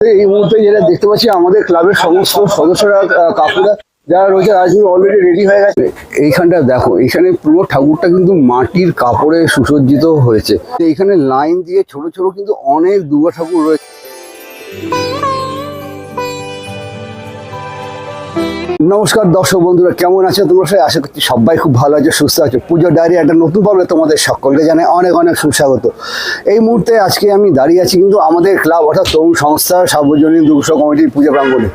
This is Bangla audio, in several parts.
এই মুহূর্তে যেটা দেখতে পাচ্ছি, আমাদের ক্লাবের সমস্ত সদস্যরা কাকুরা যারা রয়েছে রাজনীতি অলরেডি রেডি হয়ে গেছে। এইখানটা দেখো এখানে পুরো ঠাকুরটা কিন্তু মাটির কাপড়ে সুসজ্জিত হয়েছে। এখানে লাইন দিয়ে ছোট ছোট কিন্তু অনেক দুর্গা ঠাকুর রয়েছে। নমস্কার, দর্শক বন্ধুরা, কেমন আছে তোমরা? সবাই আশা করছি সবাই খুব ভালো আছে, সুস্থ আছো। পুজো ডায়েরি একটা নতুন পর্বে তোমাদের সকলকে জানাই অনেক অনেক সুস্বাগত। এই মুহূর্তে আজকে আমি দাঁড়িয়ে আছি কিন্তু আমাদের ক্লাব অর্থাৎ তরুণ সংস্থা সার্বজনীন দুর্গোৎসব কমিটির পুজো প্রাঙ্গণে।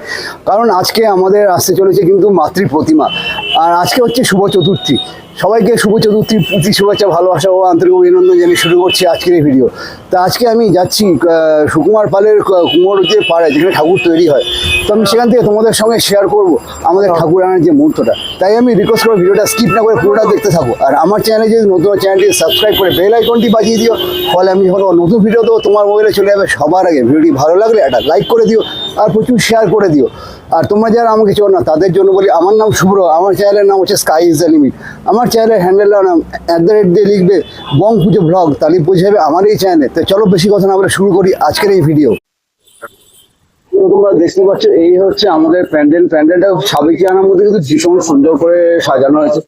কারণ আজকে আমাদের আসতে চলেছে কিন্তু মাতৃ প্রতিমা। আর আজকে হচ্ছে শুভ চতুর্থী। সবাইকে শুভ চতুর্থী প্রীতি শুভেচ্ছা ভালোবাসা ও আন্তরিক অভিনন্দন জানিয়ে শুরু করছি আজকের এই ভিডিও তা আজকে আমি যাচ্ছি সুকুমার পালের কুমোর যে পাড়ায় যেখানে ঠাকুর তৈরি হয় তো আমি সেখান থেকে তোমাদের সঙ্গে শেয়ার করব আমাদের ঠাকুর আনার যে মুহূর্তটা। তাই আমি রিকোয়েস্ট করব ভিডিওটা স্কিপ না করে পুরোটা দেখতে থাকো। আর আমার চ্যানেলে যদি নতুন চ্যানেলটি সাবস্ক্রাইব করে বেল আইকনটি বাজিয়ে দিও ফলে আমি যখন নতুন ভিডিও দেবো তোমার মোবাইলে চলে যাবে সবার আগে। ভিডিওটি ভালো লাগলে একটা লাইক করে দিও আর প্রচুর শেয়ার করে দিও। আর তোমরা যারা আমাকে চো না, তাদের জন্য বলি, আমার নাম শুভ্র, আমার চ্যানেলের নাম হচ্ছে স্কাই ইজ দ্য লিমিট আমার চ্যানেলের হ্যান্ডেল নাম অ্যাট দ্য রেট দিয়ে লিখবে, বং পুজো ব্লগ তাহলে বুঝে যাবে আমার এই চ্যানেলে তো চলো বেশি কথা না আমরা শুরু করি আজকের এই ভিডিও তোমরা দেখতে পাচ্ছ, এই হচ্ছে আমাদের প্যান্ডেল। প্যান্ডেলটা সাবেকিয়ানার মধ্যে কিন্তু ভীষণ সুন্দর করে সাজানো হয়েছে।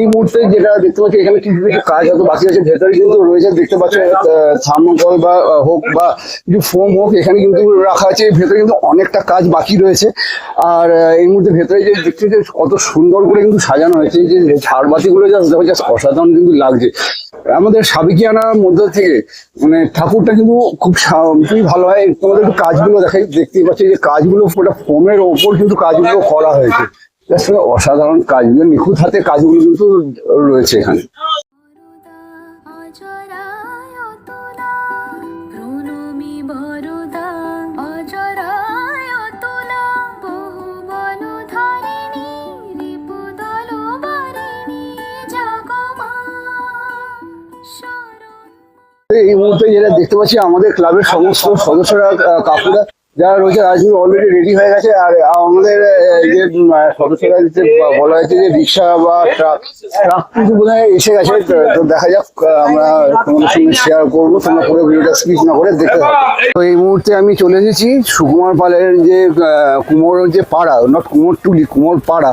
এই মুহূর্তে যেটা দেখতে পাচ্ছি, এখানে কিছু কিছু কাজ হয়তো বাকি আছে। ভেতরে কিন্তু রয়েছে, দেখতে পাচ্ছ থার্মোকল বা হোক বা কিছু ফোম হোক, এখানে কিন্তু রাখা আছে। ভেতরে কিন্তু অনেকটা কাজ বাকি রয়েছে। আর এই মুহূর্তে ভেতরে যে দেখতে যে কত সুন্দর করে কিন্তু সাজানো হয়েছে। যে ঝাড়বাতিগুলো জাস্ট অসাধারণ কিন্তু লাগছে। আমাদের সাবেকিয়ানার মধ্যে থেকে মানে ঠাকুরটা কিন্তু খুব খুবই ভালো হয়। তোমাদের কাজগুলো দেখাই। দেখতেই পাচ্ছি যে কাজগুলো পুরো ফোমের ওপর কিন্তু কাজগুলো করা হয়েছে। Just অসাধারণ কাজগুলো নিখুঁত হাতে কাজগুলো কিন্তু রয়েছে এখানে। এই মুহূর্তে যেটা দেখতে পাচ্ছি আমাদের ক্লাবের সমস্ত সদস্যরা কাকুরা যারা রয়েছে রাজনীতি অলরেডি রেডি হয়ে গেছে আর আমাদের যে সদস্যরা বলা হয়েছে যে রিক্সা বা ট্রাক ট্রাক কিন্তু বোধ এসে গেছে, তো দেখা যাক, আমরা তোমাদের সঙ্গে শেয়ার করব, তোমরা পুরো ভিডিওটা স্কিপ না করে দেখতে থাকো। তো এই মুহূর্তে আমি চলে এসেছি সুকুমার পালের যে কুমোর যে পাড়া নট কুমোর টুলি, কুমোর পাড়া।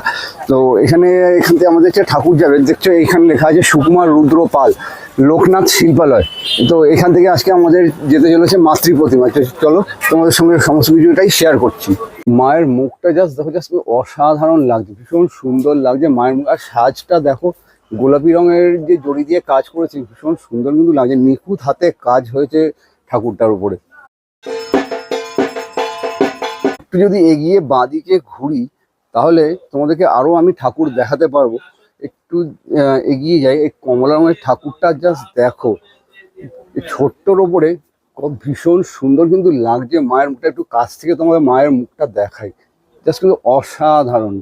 তো এখানে, এখান থেকে আমাদের যে ঠাকুর যাবে। দেখছ, এখানে লেখা আছে সুকুমার রুদ্র পাল লোকনাথ শিল্পালয়। তো এখান থেকে আজকে আমাদের যেতে চলেছে মাতৃ প্রতিমা। চলো, তোমাদের সঙ্গে সমস্ত কিছুটাই শেয়ার করছি। মায়ের মুখটা জাস্ট দেখো জাস্ট অসাধারণ লাগছে, ভীষণ সুন্দর লাগছে মায়ের মুখ। আর সাজটা দেখো, গোলাপি রঙের যে জড়ি দিয়ে কাজ করেছে, ভীষণ সুন্দর কিন্তু লাগছে। নিখুঁত হাতে কাজ হয়েছে ঠাকুরটার উপরে। একটু যদি এগিয়ে বাঁদিকে ঘুরি, তাহলে তোমাদেরকে আরও আমি ঠাকুর দেখাতে পারব। একটু এগিয়ে যাই। এই কমলা রঙের ঠাকুরটা জাস্ট দেখো। ছোট্টর ওপরে কত ভীষণ সুন্দর কিন্তু লাগছে। মায়ের মুখটা একটু কাছ থেকে তোমাদের মায়ের মুখটা দেখাই। জাস্ট কিন্তু অসাধারণ।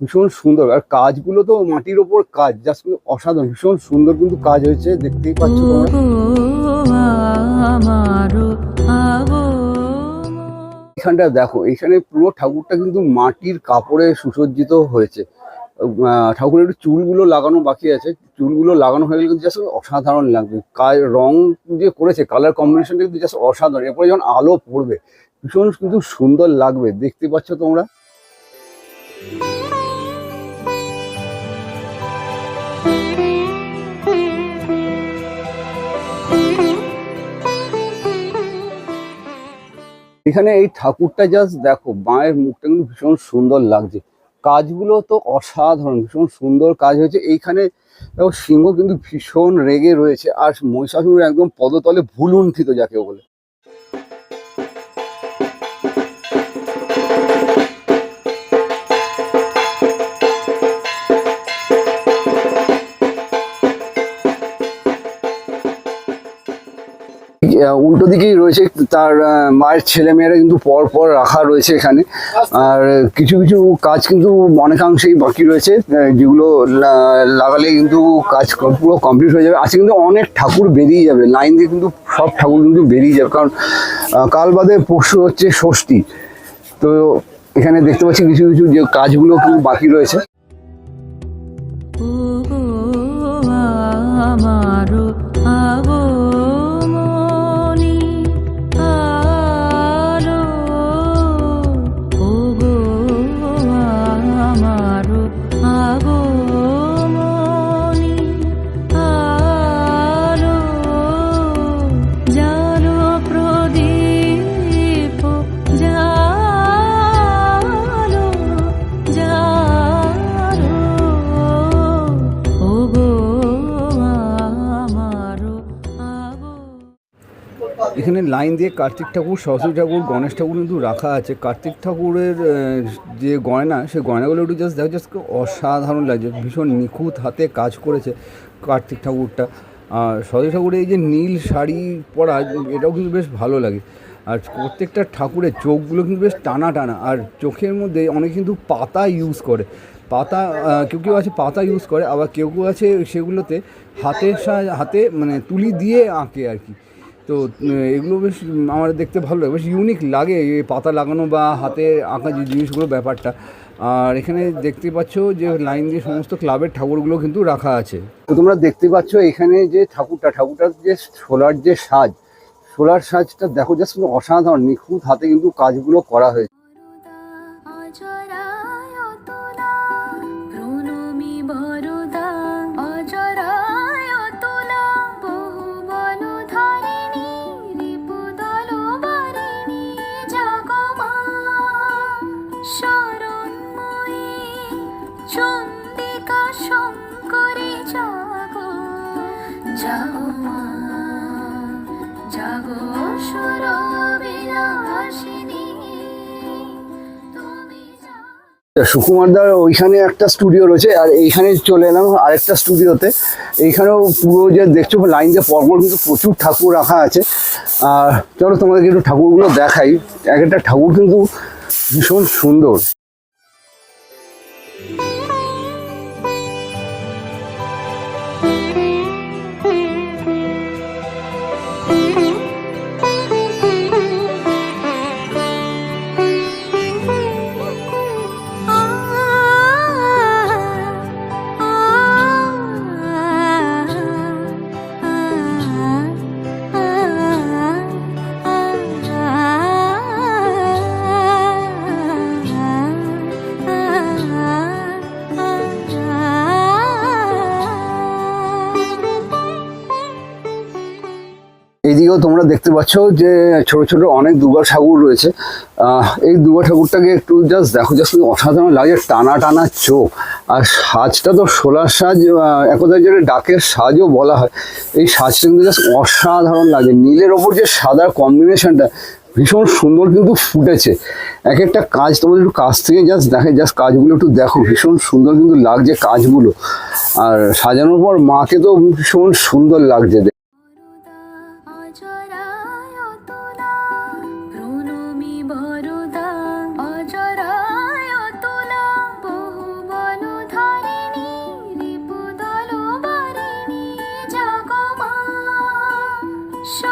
ভীষণ সুন্দর। আর কাজগুলো তো মাটির ওপর কাজ। জাস্ট কিন্তু অসাধারণ। ভীষণ সুন্দর কিন্তু কাজ হয়েছে। দেখতেই পাচ্ছ এখানটা দেখো। এখানে পুরো ঠাকুরটা কিন্তু মাটির কাপড়ে সুসজ্জিত হয়েছে। ঠাকুরের একটু চুলগুলো লাগানো বাকি আছে। চুলগুলো লাগানো হয়ে গেলে কিন্তু জাস্ট অসাধারণ লাগবে। রং যে করেছে কালার কম্বিনেশনটা কিন্তু জাস্ট অসাধারণ। এরপরে যখন আলো পড়বে, ভীষণ কিন্তু সুন্দর লাগবে। দেখতে পাচ্ছ তোমরা? এখানে এই ঠাকুরটা জাস্ট দেখো মায়ের মুখটা কিন্তু ভীষণ সুন্দর লাগছে। কাজগুলো তো অসাধারণ, ভীষণ সুন্দর কাজ হয়েছে। এইখানে সিংহ কিন্তু ভীষণ রেগে রয়েছে, আর মহিষাসুর একদম পদতলে ভুলুণ্ঠিত যাকে বলে। উল্টো দিকেই রয়েছে, তার মায়ের ছেলে মেয়েরা কিন্তু পর পর রাখা রয়েছে এখানে। আর কিছু কিছু কাজ কিন্তু অনেকাংশেই বাকি রয়েছে যেগুলো লাগালে কিন্তু কাজ পুরো কমপ্লিট হয়ে যাবে। আজকে কিন্তু অনেক ঠাকুর বেরিয়ে যাবে, লাইন দিয়ে কিন্তু সব ঠাকুর কিন্তু বেরিয়ে যাবে। কারণ কাল বাদে পরশু হচ্ছে ষষ্ঠী, তো এখানে দেখতে পাচ্ছি কিছু কিছু যে কাজগুলো কিন্তু বাকি রয়েছে। আমারো আবো লাইন দিয়ে কার্তিক ঠাকুর, সরস্বতী ঠাকুর, গণেশ ঠাকুর কিন্তু রাখা আছে। কার্তিক ঠাকুরের যে গয়না, সেই গয়নাগুলো একটু জাস্ট দেখো জাস্ট অসাধারণ লাগছে, ভীষণ নিখুঁত হাতে কাজ করেছে কার্তিক ঠাকুরটা। আর সরস্বতী ঠাকুরের এই যে নীল শাড়ি পরা, এটাও কিন্তু বেশ ভালো লাগে। আর প্রত্যেকটা ঠাকুরের চোখগুলো কিন্তু বেশ টানা টানা, আর চোখের মধ্যে অনেক কিন্তু পাতা ইউজ করে। পাতা কেউ কেউ আছে পাতা ইউজ করে, আবার কেউ কেউ আছে সেগুলোতে হাতের হাতে মানে তুলি দিয়ে আঁকে আর কি। তো এগুলো বেশ আমার দেখতে ভালো লাগে। বেশ ইউনিক লাগে পাতা লাগানো বা হাতে আঁকা যে জিনিসগুলো ব্যাপারটা। আর এখানে দেখতে পাচ্ছ যে লাইন দিয়ে সমস্ত ক্লাবের ঠাকুরগুলো কিন্তু রাখা আছে। তো তোমরা দেখতে পাচ্ছ এখানে যে ঠাকুরটা, ঠাকুরটার যে সোলার যে সাজ, সোলার সাজটা দেখো জাস্ট অসাধারণ, নিখুঁত হাতে কিন্তু কাজগুলো করা হয়েছে। চন্দিকা শঙ্করী জাগ জাগো মা, জাগো সুর তুমি জাগো ওইখানে একটা স্টুডিও রয়েছে, আর এইখানে চলে এলাম আরেকটা স্টুডিওতে এইখানেও পুরো যে দেখছ লাইন দিয়ে পরপর কিন্তু প্রচুর ঠাকুর রাখা আছে। আর চলো তোমাদেরকে একটু ঠাকুরগুলো দেখাই। এক একটা ঠাকুর কিন্তু ভীষণ সুন্দর। তোমরা দেখতে পাচ্ছ যে ছোট ছোট অনেক দুর্গা ঠাকুর রয়েছে। এই দুর্গা ঠাকুরটাকে একটু জাস্ট দেখো জাস্ট অসাধারণ লাগে টানা টানা চোখ। আর সাজটা তো সোলার সাজ আহ, এক যেটা ডাকের সাজও বলা হয়। এই সাজটা কিন্তু জাস্ট অসাধারণ লাগে। নীলের ওপর যে সাদার কম্বিনেশনটা ভীষণ সুন্দর কিন্তু ফুটেছে। এক একটা কাজ তোমাদের একটু কাছ থেকে জাস্ট দেখে জাস্ট কাজগুলো একটু দেখো ভীষণ সুন্দর কিন্তু লাগছে কাজগুলো। আর সাজানোর পর মাকে তো ভীষণ সুন্দর লাগছে। show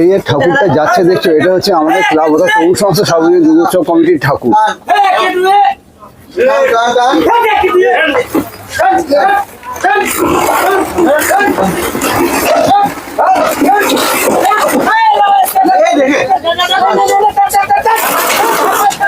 এই ঠাকুরটা যাচ্ছে দেখছ, এটা হচ্ছে আমাদের ক্লাব অর্থাৎ তরুণ সংস্থা সার্বজনীন দুর্গোৎসব কমিটির ঠাকুর।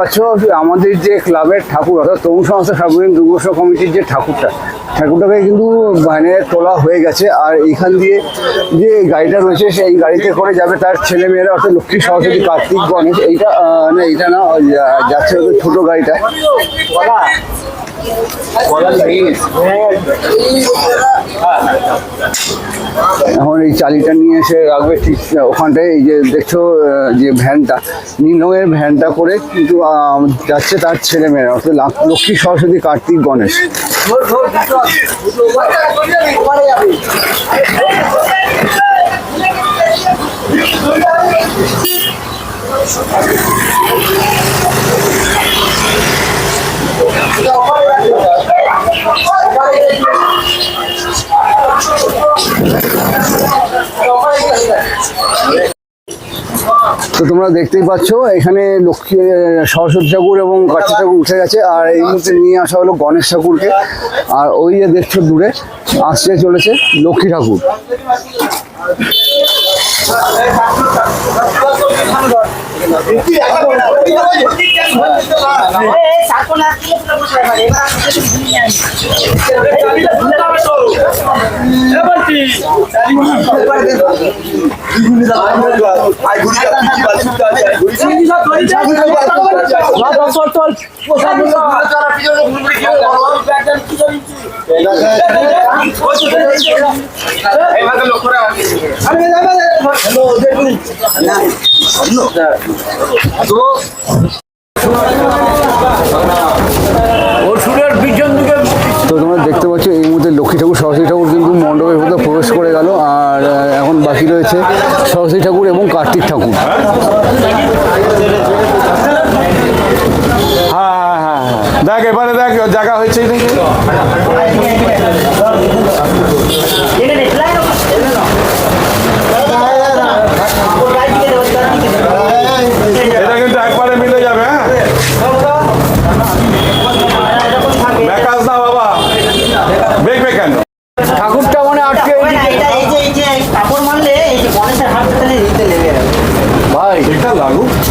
পাচ্ছ আমাদের যে ক্লাবের ঠাকুর, অর্থাৎ তরুণ সংস্থা সার্বজনীন দুর্গোৎসব কমিটির যে ঠাকুরটা, ঠাকুরটাকে কিন্তু মানে তোলা হয়ে গেছে। আর এইখান দিয়ে যে গাড়িটা রয়েছে, সেই গাড়িতে করে যাবে তার ছেলে মেয়েরা অর্থাৎ লক্ষ্মী সরস্বতী, কার্তিক, গণেশ। এইটা না এইটা না যাচ্ছে ছোট গাড়িটা। এখন এই চালিটা নিয়ে এসে রাখবে, ঠিক, ওখানটায় এই যে দেখছ যে ভ্যানটা, নীল রঙের ভ্যানটা করে কিন্তু যাচ্ছে তার ছেলে মেয়েরা অর্থাৎ লক্ষ্মী সরস্বতী কার্তিক গণেশ। তোমরা দেখতেই পাচ্ছ, এখানে লক্ষ্মী সরস্বতী ঠাকুর এবং কার্তিক ঠাকুর উঠে গেছে। আর এই মুহূর্তে নিয়ে আসা হলো গণেশ ঠাকুরকে। আর ওই যে দেখছ দূরে, আসতে চলেছে লক্ষ্মী ঠাকুর। আরে তো তোমরা দেখতে পাচ্ছ, এই মুহূর্তে লক্ষ্মী ঠাকুর, সরস্বতী ঠাকুর কিন্তু মণ্ডপের ভেতরে প্রবেশ করে গেল। আর এখন বাকি রয়েছে সরস্বতী ঠাকুর এবং কার্তিক ঠাকুর। হ্যাঁ হ্যাঁ হ্যাঁ হ্যাঁ। দেখ, এবারে দেখ, জায়গা হয়েছে নাকি?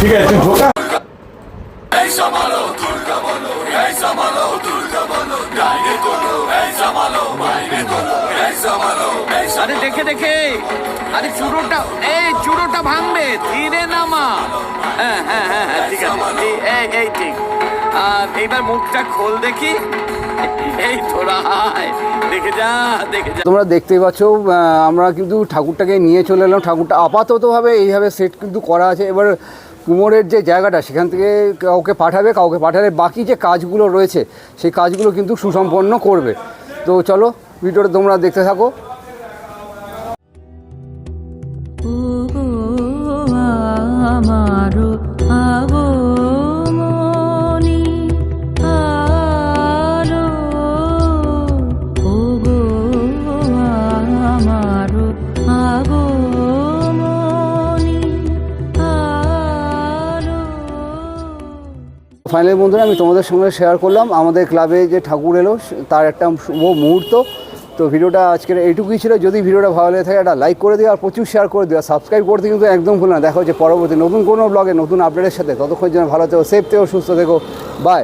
ঠিক আছে ঢোকা আরে দেখে দেখে। আরে চুরোটা এই চুরোটা ভাঙবে ধীরে নামা। হ্যাঁ হ্যাঁ হ্যাঁ হ্যাঁ ঠিক আছে। এই এই এই ঠিক। আর এইবার মুখটা খোল দেখি। এই তোরা দেখে যা দেখে যা। তোমরা দেখতেই পাচ্ছ আমরা কিন্তু ঠাকুরটাকে নিয়ে চলে এলাম। ঠাকুরটা আপাততভাবে এইভাবে সেট কিন্তু করা আছে। এবার কুমোরের যে জায়গাটা, সেখান থেকে কাউকে পাঠাবে, কাউকে পাঠালে বাকি যে কাজগুলো রয়েছে, সেই কাজগুলো কিন্তু সুসম্পন্ন করবে। তো চলো, ভিডিওটা তোমরা দেখতে থাকো। ফাইনালি বন্ধুরা, আমি তোমাদের সঙ্গে শেয়ার করলাম। আমাদের ক্লাবে যে ঠাকুর এলো তার একটা শুভ মুহূর্ত। তো ভিডিওটা আজকের এইটুকুই ছিল। যদি ভিডিওটা ভালো লেগে থাকে, একটা লাইক করে দিও আর প্রচুর শেয়ার করে দিও। সাবস্ক্রাইব করতে কিন্তু একদম ভুল না। দেখো যে পরবর্তী নতুন কোনো ব্লগে নতুন আপডেটের সাথে ততক্ষণ যেন ভালো থেকো সেফ থেকো, সুস্থ থেকো। বাই